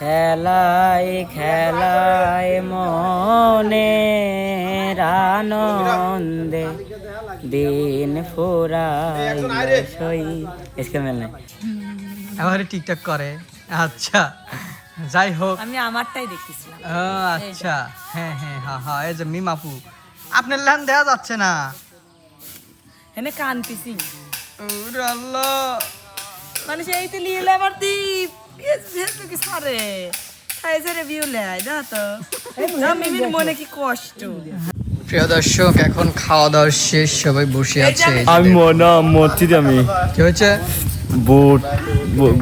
খেলাই খেলাই মনে রানন্দে। দিন ফুরাই এবারে টিকটক করে। আচ্ছা যাই হোক। আমি আমারটাই দেখতেছিলাম। ও আচ্ছা। হ্যাঁ হ্যাঁ হা হা এই যে মিমাপু আপনার লান দেওয়া যাচ্ছে না। এনে কানতেছি। আল্লাহ মানে সেই তো লিয়ে আবার দ্বীপ ফেসবুকে সারে খাইছে রিভিউ লেয় না তো মিমির মনে কি কষ্ট প্রিয় দর্শক এখন খাওয়া দাওয়া শেষ সবাই বসে আছে। আমি মনে মূর্তিতে আমি কি হয়েছে? বুট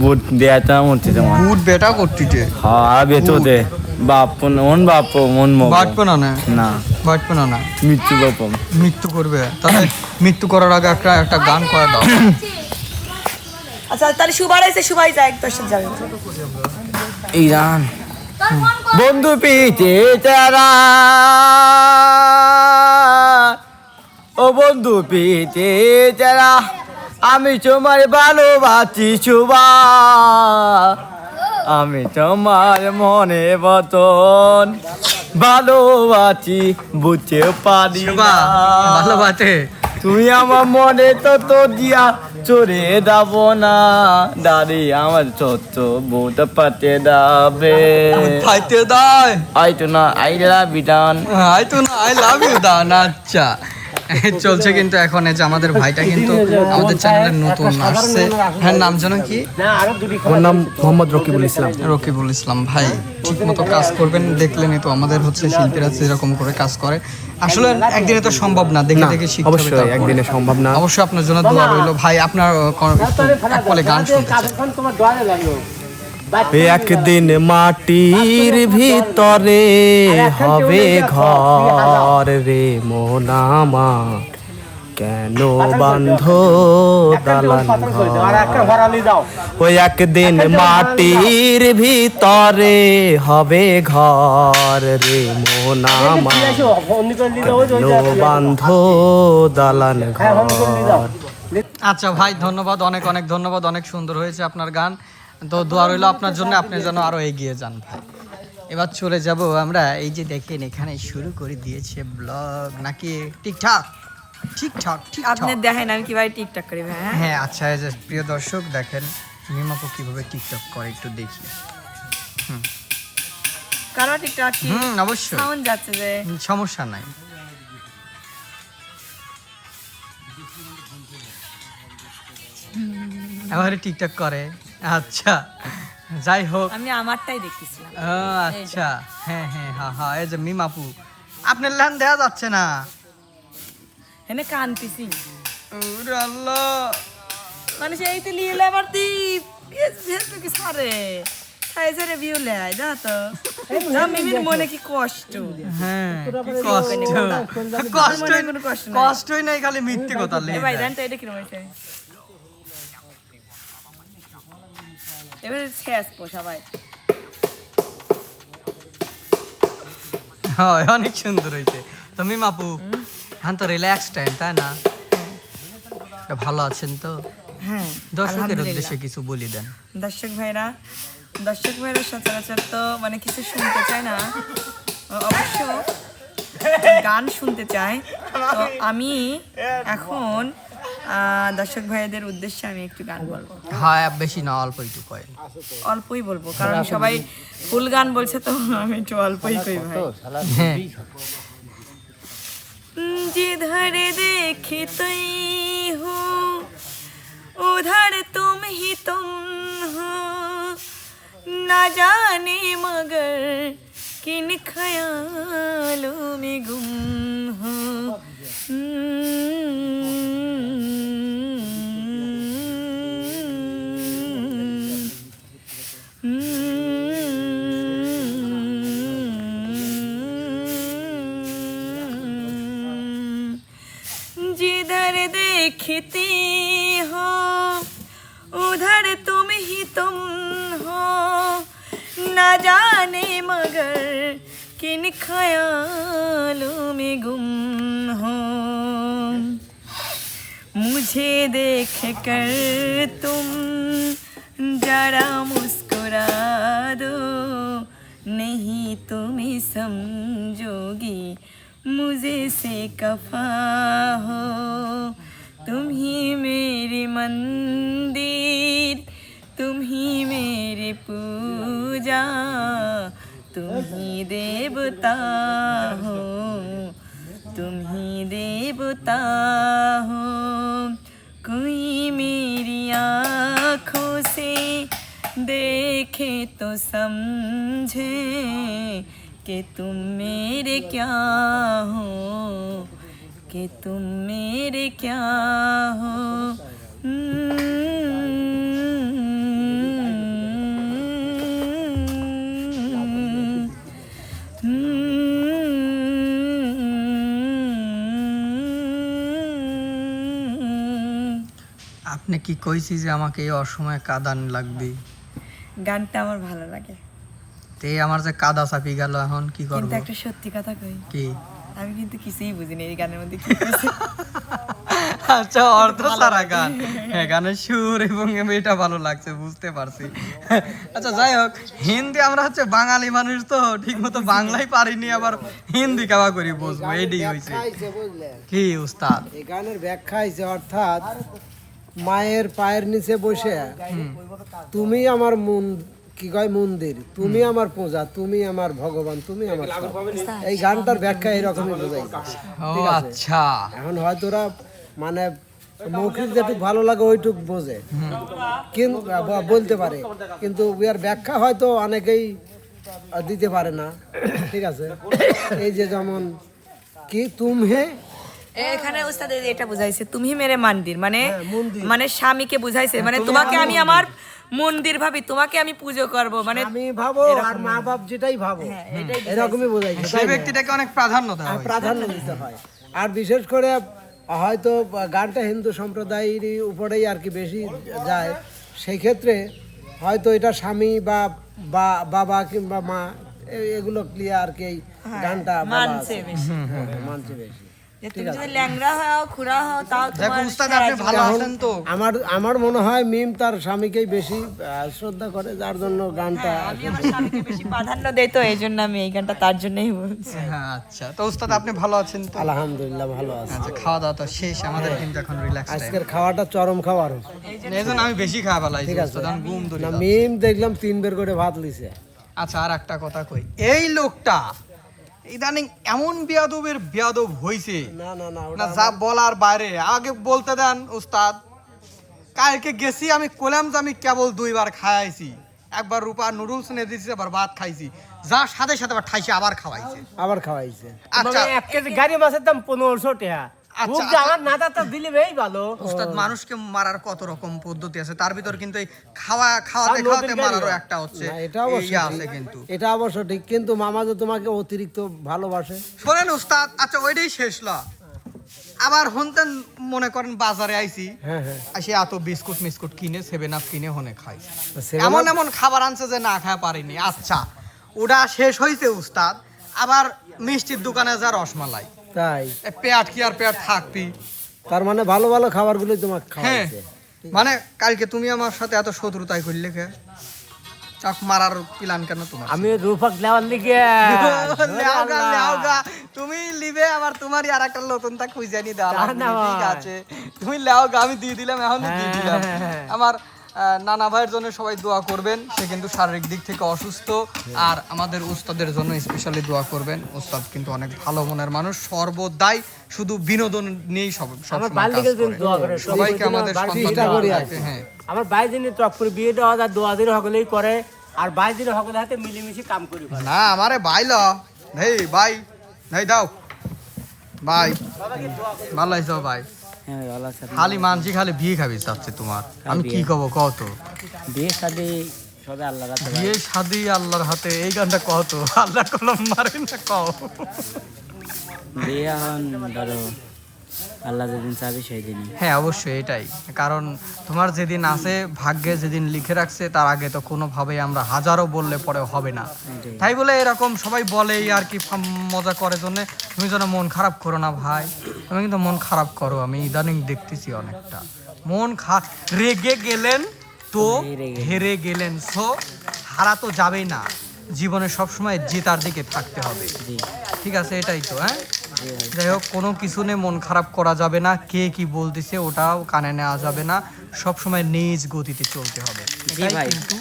বুট দেয়াটা মূর্তিতে আমার। বুট বেটা করতিতে হ্যাঁ বেতো দে বাপ মন বাপ মন মগ বাটপো না না? না। বাটপো না? না মৃত্যু বাপ মৃত্যু করবে। তাহলে মৃত্যু করার আগে একটা একটা গান করে দাও। আচ্ছা তাহলে সুবার আছে সুবাই যায় এক দর্শক যাবে। ইরান। বন্ধু পিতে তারা। ও বন্ধু পিতে তারা আমি তোমার ভালোবাসি শুভা আমি তোমার মনে বতন ভালোবাসি বুঝতে পারি বাহ না। ভালো বাতে তুমি আমার মনে তো তো দিয়া চড়ে দাব না। দাদি আমার ছোট্ট বউটা পাতে দাবে খাইতে দায় আই তো না আই লাভ বিটান আই তো না আই লাভ ইউ দান আচ্ছা। চলছে কিন্তু এখন এই যে আমাদের ভাইটা কিন্তু আমাদের চ্যানেলের নতুন আসছে। হ্যাঁ নাম যেন কি? আমার নাম মোহাম্মদ রকিবুল ইসলাম। রকিবুল ইসলাম ভাই। ঠিক মতো কাজ করবেন দেখলেনই তো আমাদের হচ্ছে শিল্পীরা যেরকম করে কাজ করে। আসলে একদিনে তো সম্ভব না দেখে দেখে শিখতে হবে অবশ্যই একদিনে সম্ভব না। অবশ্যই আপনার জন্য দোয়া রইল। ভাই আপনার আহ, ক- একটু এক বলে গান শুনতে একদিন মাটির ভিতরে হবে ঘর রে মোনামা। কেন বান্ধ দালান ঘর? ওই একদিন মাটির ভিতরে হবে ঘর রে মন কেন বান্ধ দালান ঘর? আচ্ছা ভাই ধন্যবাদ অনেক অনেক ধন্যবাদ অনেক সুন্দর হয়েছে আপনার গান। তো দোয়া রইল আপনার জন্য আপনি যেন আরও এগিয়ে যান ভাই। এবার চলে যাব আমরা এই যে দেখেন এখানে শুরু করে দিয়েছে ব্লগ। নাকি? ঠিকঠাক ঠিকঠাক আপনি দেখেন আমি কীভাবে টিকটক করি ভাই হ্যাঁ? হ্যাঁ আচ্ছা এই যে প্রিয় দর্শক দেখেন মিমাপু কীভাবে টিকটক করে একটু দেখি। কারও টিকটক কি হুম অবশ্যই। সাউন্ড যাচ্ছে যে? সমস্যা নাই। টিকটক করে। আচ্ছা যাই হোক। আমি আমারটাই দেখতেছিলাম। ও, আচ্ছা। হ্যাঁ হ্যাঁ হ্যাঁ হ্যাঁ এই যে মিমাপু। আপনার ল্যান দেওয়া যাচ্ছে না। এনে কানতেছি ওরে আল্লাহ মানে সেই তো লিয়ে আবার দি ফেসবুকে সারে খাইছে রিভিউ লেয় না তো মিমির মনে কি কষ্ট হ্যাঁ কি কষ্ট কষ্ট কোনো কষ্ট নাই। কষ্টই নাই খালি মিথ্যে কথা লেগে ভাই। দেন তো এটা কিরম হয়েছে এবারে শেষ পো সবাই হয় অনেক সুন্দর হয়েছে তো মিমাপু হ্যাঁ তো রিল্যাক্স টাইম তাই না? ভালো আছেন তো? হ্যাঁ দর্শকের উদ্দেশ্যে কিছু বলি দেন। দর্শক ভাইরা দর্শক ভাইরা সচরাচর তো মানে কিছু শুনতে চায় না। অবশ্য গান শুনতে চায়। তো আমি এখন আহ, দর্শক ভাইদের উদ্দেশ্যে আমি একটু গান বলব। হ্যাঁ বেশি না অল্প একটু কয়। অল্পই বলব কারণ সবাই ফুল গান বলছে তো আমি একটু অল্পই কই ভাই। হ্যাঁ। जिधर देखते हो, उधर तुम ही तुम हो। न जाने मगर किन ख्यालों में गुम हो। जाने मगर किन ख्यालों में गुम हो? मुझे देख कर तुम जरा मुस्कुरा दो नहीं, तुम्हें समझोगी मुझे से कफा हो। तुम ही मेरी मंदिर तुम ही मेरी पूजा, तुम ही देवता हो, तुम ही देवता हो। कोई मेरी आँखों से देखे तो समझे कि तुम मेरे क्या हो, कि तुम मेरे क्या हो। আপনি কি কইছি যে আমাকে এই অসময়ে কাদান লাগবে? গানটা আমার ভালো লাগে। তে আমার যে কাদা চাপি গেল এখন কি করব? কিন্তু একটা সত্যি কথা কই। কি? আমি কিন্তু কিছুই বুঝিনি এই গানের মধ্যে কি আছে। আচ্ছা অর্থ সারা গান। হ্যাঁ গানের সুর এবং এটা ভালো লাগছে বুঝতে পারছি। আচ্ছা যাই হোক হিন্দি আমরা হচ্ছে বাঙালি মানুষ তো ঠিক মতো বাংলাই পারিনি আবার হিন্দি কাবা করি বুঝব? এটাই হয়েছে কি উস্তাদ? এই গানের ব্যাখ্যা হয়েছে অর্থাৎ মায়ের পায়ের নিচে বসে তুমি আমার মন কি কয় মন্দির? তুমি আমার পূজা তুমি আমার ভগবান তুমি আমার এই গানটার ব্যাখ্যা এরকমই বোঝাইছে ও আচ্ছা। এখন হয়তো ওরা মানে মৌখিক যেটুক ভালো লাগে ওইটুক বোঝে। কিন্তু বলতে পারে। কিন্তু ইয়ার ব্যাখ্যা হয়তো অনেকেই দিতে পারে না। ঠিক আছে? এই যে যেমন কি তুমহে এখানে ওস্তাদ এটা বুঝাইছে তুমি মেরে মন্দির। মানে হ্যাঁ। মানে স্বামীকে বুঝাইছে। মানে তোমাকে আমি আমার মন্দির ভাবি তোমাকে আমি পুজো করব। মানে আমি ভাবো আর মা বাপ যেটাই ভাবো। এরকমই বোঝাইছে সেই ব্যক্তিটাকে অনেক প্রাধান্য দেওয়া হয় প্রাধান্য দিতে হয়। আর বিশেষ করে হয়তো গানটা হিন্দু সম্প্রদায়ের উপরেই আর কি বেশি যায় সেই ক্ষেত্রে হয়তো এটা স্বামী বা বা- বাবা কিংবা মা এগুলো ক্লিয়ার আর কি এই গানটা মানছে আছে। বেশি। হ্যাঁ, হ্যাঁ, মানছে বেশি যে তুমি যদি ল্যাংড়া হও খুড়া হও তাও দেখো তোমার উস্তাদ সারা আপনি জীবন- ভালো আছেন তো? আমার আমার মনে হয় মিম তার স্বামীকেই বেশি শ্রদ্ধা করে যার জন্য গানটা আমি আমার স্বামীকে বেশি প্রাধান্য দেই তো এই জন্য আমি এই গানটা তার জন্যই বলছি। হ্যাঁ আচ্ছা। তো উস্তাদ আপনি ভালো আছেন তো? আলহামদুলিল্লাহ ভালো আছে। আচ্ছা খাওয়া দাওয়া তো শেষ আমাদের কিন্তু এখন রিল্যাক্স আজকের খাওয়াটা চরম খাওয়ার এই জন্য আমি বেশি খাওয়া মিম দেখলাম তিন বের করে ভাত লিছে। আচ্ছা আর একটা কথা কই। এই লোকটা ইদানিং এমন বিয়াদবের বিয়াদব হইছে। না না না না যা বলার বাইরে। আগে বলতে দেন উস্তাদ। কালকে গেছি আমি কোলাম যে আমি কেবল দুইবার খাইছি একবার রূপা নুডলস এনে দিয়েছি আবার ভাত খাইছি। যা সাথে সাথে আবার ঠাইছে আবার খাওয়াইছে। আবার খাওয়াইছে। আচ্ছা। এক কেজি গাড়ি মাছের দাম পনেরোশো টাকা। আচ্ছা, আচ্ছা। আমার নাদা তো দিলে বেই ভালো। উস্তাদ মানুষকে মারার কত রকম পদ্ধতি আছে? তার ভিতর কিন্তু এই খাওয়া খাওয়াতে খাওয়াতে মারারও একটা হচ্ছে এটা অবশ্য ইয়ে আছে কিন্তু। এটা অবশ্য ঠিক কিন্তু মামা যে তোমাকে অতিরিক্ত ভালোবাসে। শোনেন উস্তাদ আচ্ছা ওইটাই শেষ ল। আবার হনতেন মনে করেন বাজারে আইছি। হ্যাঁ হ্যাঁ। আসে এত বিস্কুট মিস্কুট কিনে সেভেন আপ কিনে হনে খাই এমন এমন খাবার আনছে যে না খায় পারিনি। আচ্ছা ওটা শেষ হইছে উস্তাদ আবার মিষ্টির দোকানে যা রসমালাই। তাই। পেট কি আর পেট থাকবি? তার মানে ভালো ভালো খাবারগুলোই তোমাকে হ্যাঁ মানে কালকে তুমি আমার সাথে এত শত্রুতাই করলে কে? চাক মারার প্ল্যান কেন তোমার আমি রূপক নেওয়ার লিগে। লেওগা, লেওগা। তুমি লিবে আবার তোমারই আর একটা নতুন তা খুঁজে নি লাগবে, ঠিক আছে। তুমি লেওগা আমি দিয়ে দিলাম এখন দিয়ে দিলাম। হ্যাঁ। আমার নানা ভাইয়ের জন্য সবাই দোয়া করবেন। সে কিন্তু শারীরিক দিক থেকে অসুস্থ। আর আমাদের উস্তাদের জন্য স্পেশালি দোয়া করবেন। উস্তাদ কিন্তু অনেক ভালো মনের মানুষ। সর্বদাই শুধু বিনোদন নিয়েই সব সবাইকে আমাদের হ্যাঁ। আমার বাইরে দিনে বিয়ে দেওয়া যায় দোয়া দিনে সকলেই করে। আর বাইরে দিনে সকলের হাতে মিলেমিশে কাম করি। না আমারে ভাই ল। নেই ভাই নেই দাও। ভাই ভালো ভাই খালি মানছি খালি বিয়ে খাবি চাচ্ছে তোমার। আমি কি কব কত বিয়ে শাদি সবে আল্লাহ হাতে বিয়ে শাদি আল্লাহর হাতে এই গানটা কত আল্লাহ কলম মারেন না কও। বিয়ে হন ধরো আল্লাহ যেদিন চাবি সেই দিনই হ্যাঁ অবশ্যই এটাই। কারণ তোমার যেদিন আছে ভাগ্যে যেদিন লিখে রাখছে তার আগে তো কোনোভাবেই আমরা হাজারও বললে পরে হবে না। তাই বলে এরকম সবাই বলেই আর কি মজা করে জন্য। তুমি যেন মন খারাপ করো না ভাই। তুমি কিন্তু মন খারাপ করো আমি ইদানিং দেখতেছি অনেকটা। মন খা রেগে গেলেন তো হেরে গেলেন সো হারা তো যাবেই না। জীবনে সবসময় জেতার দিকে থাকতে হবে। ঠিক আছে এটাই তো হ্যাঁ? যাই হোক কোনো কিছু নিয়ে মন খারাপ করা যাবে না। কে কি বলতেছে ওটাও কানে নেওয়া যাবে না। সবসময় নিজ গতিতে চলতে হবে। কিন্তু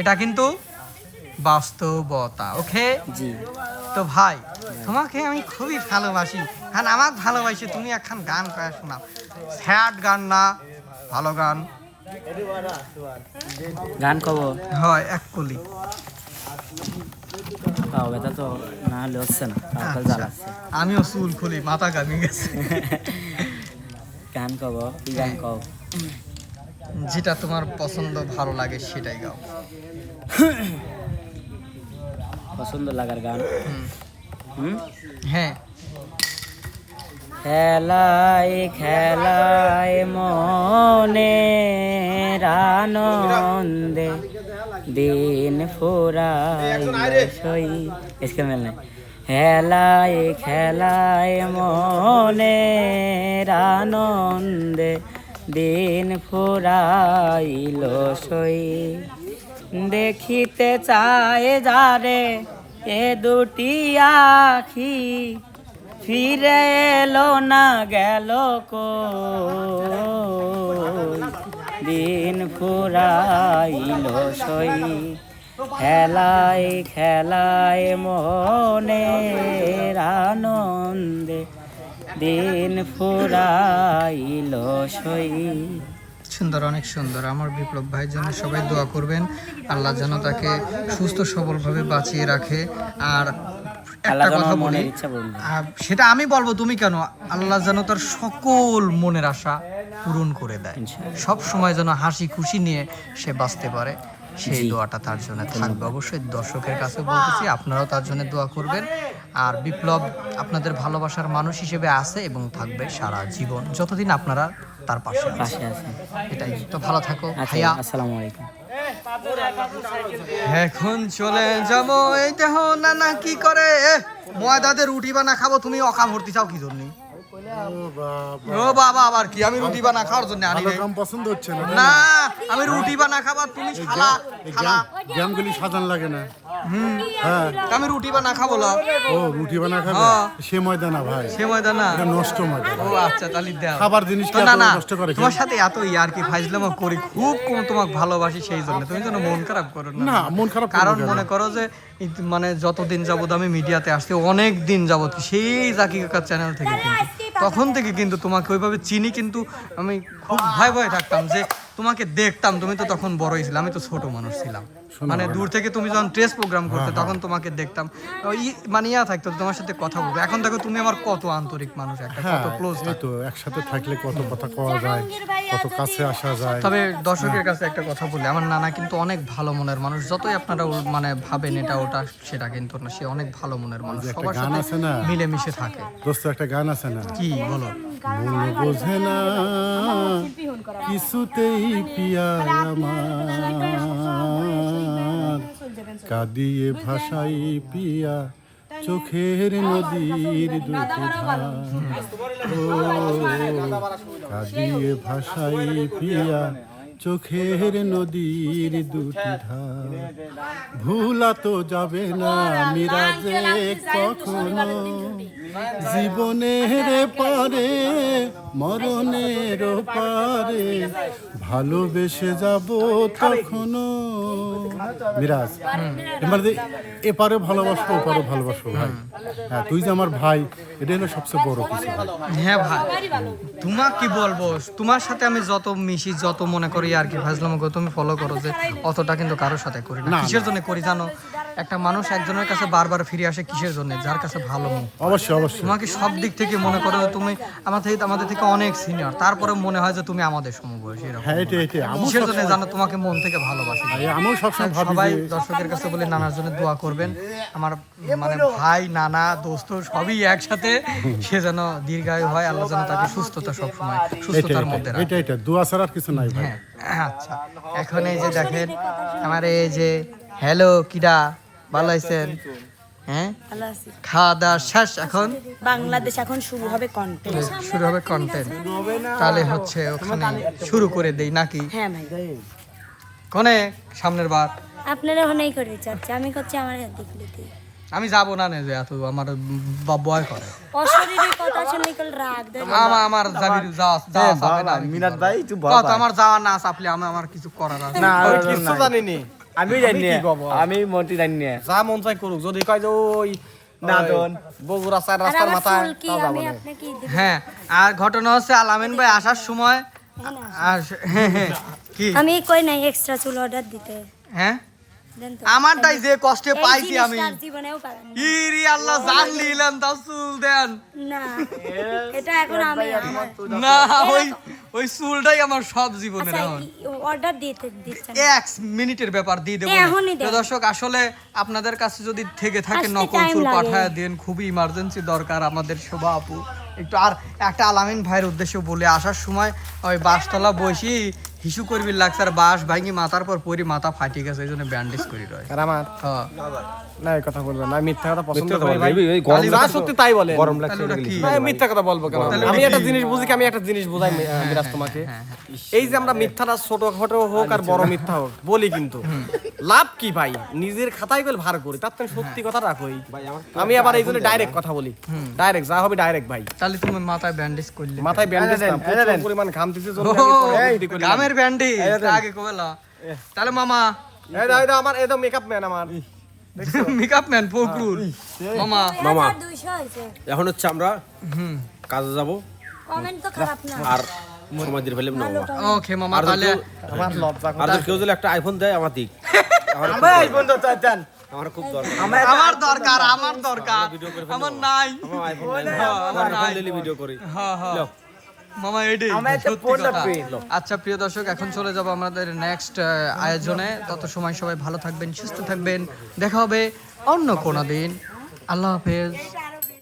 এটা কিন্তু বাস্তবতা ওকে? জি। তো ভাই তোমাকে আমি খুবই ভালোবাসি। কারণ আমার ভালোবাসি তুমি একখান গান করে শোনাও। স্যাড গান না ভালো গান। গান কব। হয় এক কলি। পাও ব্যথা তো না হলে হচ্ছে না জ্বালাচ্ছে। আমিও চুল খুলি মাথা গেছে। গান কব কি গান কব যেটা তোমার পছন্দ ভালো লাগে সেটাই গাও। পছন্দ লাগার গান? হ্যাঁ। খেলায় খেলায় মনে আনন্দে। দিন ফুরাই স্কেল মেল নাই। খেলায় মনে আনন্দে দিন ফুরাইল সই দেখিতে চায় যারে এ দুটি আখি। ফিরে এলো না গেল কো দিন ফুরাইল সই। খেলায় খেলায় মনে আনন্দে দিন ফুরাইল সই। সুন্দর অনেক সুন্দর। আমার বিপ্লব ভাইয়ের জন্য সবাই দোয়া করবেন। আল্লাহ যেন তাকে সুস্থ সবলভাবে বাঁচিয়ে রাখে। আর একটা কথা বলি সেটা আমি বলব তুমি কেন? আল্লাহ যেন তার সকল মনের আশা পূরণ করে দেয়। সব সময় যেন হাসি খুশি নিয়ে সে বাঁচতে পারে সেই দোয়াটা তার জন্য থাকবে। অবশ্যই দর্শকের কাছে বলতেছি আপনারাও তার জন্য দোয়া করবেন। আর বিপ্লব আপনাদের ভালোবাসার মানুষ হিসেবে আছে এবং থাকবে সারা জীবন যতদিন আপনারা তার পাশে আছেন। এটাই। তো ভালো থাকো আচ্ছা ভাইয়া। আসসালামু আলাইকুম। এখন চলে যাব এই দেহ না না কি করে? ময়দাতে রুটি বানা খাব তুমি অকাম ভর্তি চাও কি জন্য? ও বাবা আবার কি? আমি রুটি বানা খাওয়ার জন্য আনি নাই। পছন্দ হচ্ছে না না? আমি রুটি বানা খাবার তুমি খালা খালা গ্যামগুলি সাজান লাগে না। হ্যাঁ। আমি রুটি বানা খাব লা ও রুটি বানা খাবে? হ্যাঁ। সে ময়দা ভাই। সে ময়দা এটা নষ্ট ময়দা ও আচ্ছা তাহলে দাও। খাবার জিনিস না না নষ্ট করে তোমার সাথে এত ইয়ার কি ফাইজলামো করি। খুব কম তোমাকে ভালোবাসি সেই জন্য। তুমি যেন মন খারাপ করো না। না, মন খারাপ কারণ মনে করো যে মানে যতদিন যাবত আমি মিডিয়াতে আসছি অনেক দিন যাবত সেই জাকি কাকার চ্যানেল থেকে কিন্তু তখন থেকে কিন্তু তোমাকে ওইভাবে চিনি কিন্তু আমি খুব ভয় ভয় থাকতাম যে তোমাকে দেখতাম তুমি তো তখন বড়ই ছিল আমি তো ছোট মানুষ ছিলাম। মানে দূর থেকে তুমি যখন টেস্ট প্রোগ্রাম করতে তখন তোমাকে দেখতাম। ওই মানে ইয়া থাকতো তোমার সাথে কথা বলব। এখন দেখো তুমি আমার কত আন্তরিক মানুষ একটা হ্যাঁ কত ক্লোজ তো একসাথে থাকলে কত কথা কওয়া যায় কত কাছে আসা যায়। তবে দর্শকের কাছে একটা কথা বলি আমার নানা কিন্তু অনেক ভালো মনের মানুষ যতই আপনারা মানে ভাবেন এটা ওটা সেটা কিন্তু না সে অনেক ভালো মনের মানুষ সবার সাথে মিলেমিশে থাকে। দোস্ত একটা গান আছে না? কি বলো। মন বোঝে না কিছুতেই পিয়া আমার কাঁদিয়ে ভাষাই পিয়া চোখের নদীর দুটি কাঁদিয়ে ভাষাই পিয়া চোখের নদীর দুটি ধার ভুলা তো যাবে না মিরাজে কখনো জীবনের পারে মরণের পারে ভালোবেসে যাব তখনো মিরাজ। এবার দে- এপারে ভালোবাসবো ওপারে ভালোবাসবো ভাই। হ্যাঁ তুই যে আমার ভাই এটা হলো সবচেয়ে বড় কিছু হ্যাঁ ভাই। তোমার কি বলব? তোমার সাথে আমি যত মিশি যত মনে করি আর কি ভাজলাম তুমি ফলো করো যে অতটা কিন্তু কারোর সাথে করি না। কিসের জন্য করি জানো? একটা মানুষ একজনের কাছে বারবার ফিরে আসে কিসের জন্য? যার কাছে ভালো মুখ। অবশ্যই অবশ্যই। তোমাকে সব দিক থেকে মনে করো যে তুমি আমার থেকে আমাদের থেকে অনেক সিনিয়র তারপরে মনে হয় যে তুমি আমাদের সমবয়সী এরকম হ্যাঁ এটা এটা আমি জন্য জানো? তোমাকে মন থেকে ভালোবাসি। আমিও সবসময় সবাই দর্শকের কাছে বলে নানার জন্য দোয়া করবেন। আমার মানে ভাই নানা দোস্ত সবই একসাথে সে যেন দীর্ঘায়ু হয় আল্লাহ যেন তাকে সুস্থতা সবসময় সুস্থতার মধ্যে এটা রাখে। এটা এটা দোয়া ছাড়া আর কিছু নাই ভাই। হ্যাঁ আচ্ছা। এখন এই যে দেখেন আমার এই যে হ্যালো কিডা ভালো আছেন? হ্যাঁ? খাওয়া দাওয়া শেষ এখন? বাংলাদেশ এখন শুরু হবে কন্টেন্ট শুরু হবে কন্টেন্ট তাহলে হচ্ছে ওখানে শুরু করে দেই নাকি? হ্যাঁ ভাই। কোনে সামনের বার? আপনারা ওখানেই করে চাচ্ছে আমি করছি আমার দিকলিতে আমি যাব না নে যে এত আমার করে। অশরীরের কথা শুনে কল রাগ দেয় আমার আমার যাবি যাওয়া যাওয়া যাবে না আমি মিনাত? ভাই বাবা আমার যাওয়া না চাপলে আমি আমার কিছু করার আছে? না কিছু জানি নি। আমি জানি কি কব? আমি মন্ত্রী জানি না যা মন চাই করুক। যদি কয় যে ওই। বগুড়া চার রাস্তার মাথায় আমি হ্যাঁ আর ঘটনা হচ্ছে আলামিন ভাই আসার সময় আর হ্যাঁ হ্যাঁ। কি? আমি কই নাই এক্সট্রা চুল অর্ডার দিতে। হ্যাঁ? দেন তো। আমারটাই যে কষ্টে পাইছি আমি। ইরি আল্লাহ জান তা চুল দেন। না এটা এখন আমি না ওই ওই চুলটাই আমার সব জীবনের আচ্ছা এখন। অর্ডার দিতে দিচ্ছেন। এক মিনিটের ব্যাপার দিয়ে দেবো দর্শক আসলে আপনাদের কাছে যদি থেকে থাকে নকল চুল পাঠায় দেন খুবই ইমার্জেন্সি দরকার আমাদের শোভা আপু। একটু আর একটা আলামিন ভাইয়ের উদ্দেশ্যে বলে আসার সময় ওই বাসতলা বসি হিসু করবি লাগছে আর বাস ভাঙি মাথার পর পরি মাথা ফাটি গেছে এই জন্য ব্যান্ডেজ করি রয়। আর আমার? হ্যাঁ। না এই কথা বলবেন না মিথ্যা কথা পছন্দ করি ভাই। যা সত্যি তাই বলে গরম তাহলে ওটা মিথ্যা কথা বলব কেন? আমি একটা জিনিস বুঝি কি আমি একটা জিনিস বুঝাই মি- মিরাজ তোমাকে। এই যে আমরা মিথ্যাটা ছোট খাটো হোক আর বড় মিথ্যা হোক বলি কিন্তু। লাভ কি ভাই? নিজের খাতায় গেলে ভার করি তার থেকে সত্যি কথা রাখোই আমি আবার এই জন্য ডাইরেক্ট কথা বলি। ডাইরেক্ট যা হবে ডাইরেক্ট ভাই। তাহলে তুমি মাথায় ব্যান্ডেজ করলে। মাথায় ব্যান্ডেজ না প্রচুর পরিমাণ ঘাম দিতে জন্য ব্যান্ডেজ আগে কোবেলা তাহলে মামা। এই দাও, আমার এই দাও মেকআপ ম্যান আমার। মেকআপ ম্যান ফকরুল মামা মামা এখন হচ্ছে আমরা কাজে যাব। কমেন্ট তো খারাপ না। আর সময় ফেলে নেব ওকে মামা তাহলে আমার লজ্জা আর কেউ যদি একটা আইফোন দেয় আমার দিক। আমার খুব ভাই বন্ধু চাচান আমার খুব দরকার। আমার দরকার আমার দরকার। আমার নাই। আমার আইফোন নাই। হ্যাঁ, আমার আমার নাই। ভিডিও করি। হ্যাঁ হ্যাঁ। মামা এটাই। আচ্ছা প্রিয় দর্শক এখন চলে যাব আমাদের নেক্সট আয়োজনে। তত সময় সবাই ভালো থাকবেন সুস্থ থাকবেন। দেখা হবে অন্য কোনো দিন। আল্লাহ হাফেজ।